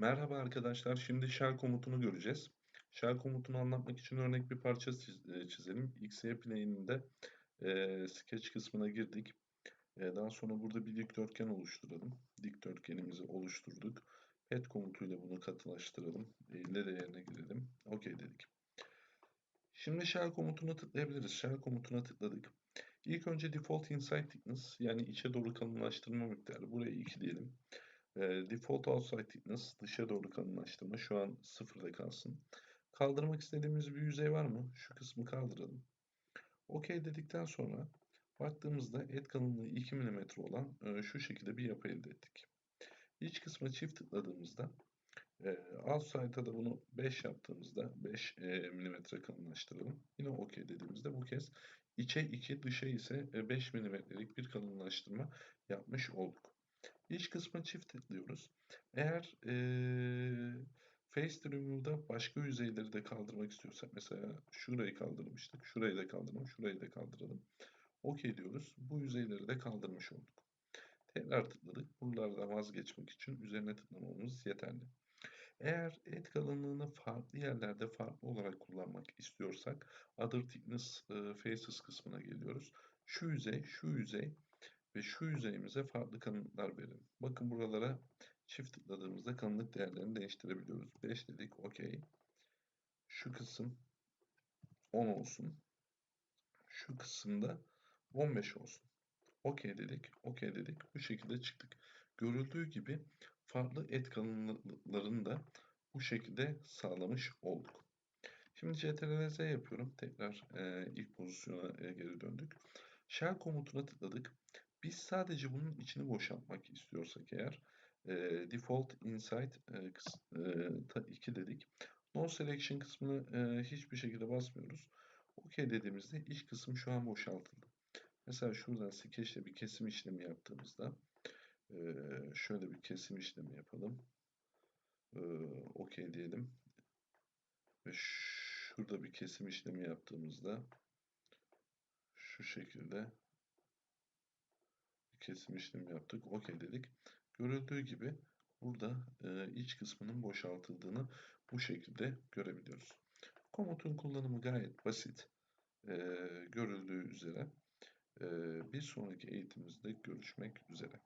Merhaba arkadaşlar. Şimdi shell komutunu göreceğiz. Shell komutunu anlatmak için örnek bir parça e, çizelim. XY plane'inde e, sketch kısmına girdik. E, daha sonra burada bir dikdörtgen oluşturalım. Dikdörtgenimizi oluşturduk. Pet komutuyla bunu katılaştıralım. Eğile değerine girelim. OK dedik. Şimdi shell komutuna tıklayabiliriz. Shell komutuna tıkladık. İlk önce default inside thickness yani içe doğru kalınlaştırma miktarı. Buraya 2 diyelim. Default outside thickness dışa doğru kalınlaştırma şu an sıfırda kalsın. Kaldırmak istediğimiz bir yüzey var mı? Şu kısmı kaldıralım. OK dedikten sonra baktığımızda et kalınlığı 2 mm olan şu şekilde bir yapı elde ettik. İç kısma çift tıkladığımızda e, outside'a da bunu 5 yaptığımızda 5 e, mm kalınlaştıralım. Yine OK dediğimizde bu kez içe 2 dışa ise 5 mm'lik bir kalınlaştırma yapmış olduk. İç kısma çift tıklıyoruz. Eğer ee, Face Remove'da başka yüzeyleri de kaldırmak istiyorsak mesela şurayı kaldırmıştık. Şurayı da kaldıralım. Şurayı da kaldıralım. OK diyoruz. Bu yüzeyleri de kaldırmış olduk. Tekrar tıkladık. Buralardan vazgeçmek için üzerine tıklamamız yeterli. Eğer et kalınlığını farklı yerlerde farklı olarak kullanmak istiyorsak Other Thickness Faces kısmına geliyoruz. Şu yüzey, şu yüzey ve şu yüzeyimize farklı kalınlıklar verin. Bakın buralara çift tıkladığımızda kalınlık değerlerini değiştirebiliyoruz. 5 dedik, OK. Şu kısım 10 olsun. Şu kısımda 15 olsun. OK dedik, OK dedik. Bu şekilde çıktık. Görüldüğü gibi farklı et kalınlıklarını da bu şekilde sağlamış olduk. Şimdi CTRL-Z yapıyorum. Tekrar e, ilk pozisyona e, geri döndük. Shell komutuna tıkladık. Biz sadece bunun içini boşaltmak istiyorsak eğer e, default inside e, 2 dedik. No selection kısmını e, hiçbir şekilde basmıyoruz. OK dediğimizde iç kısım şu an boşaltıldı. Mesela şuradan sketch'le bir kesim işlemi yaptığımızda e, şöyle bir kesim işlemi yapalım. E, OK diyelim. Ve şurada bir kesim işlemi yaptığımızda şu şekilde kesim işlemi yaptık. OK dedik. Görüldüğü gibi burada e, iç kısmının boşaltıldığını bu şekilde görebiliyoruz. Komutun kullanımı gayet basit. E, görüldüğü üzere. E, bir sonraki eğitimimizde görüşmek üzere.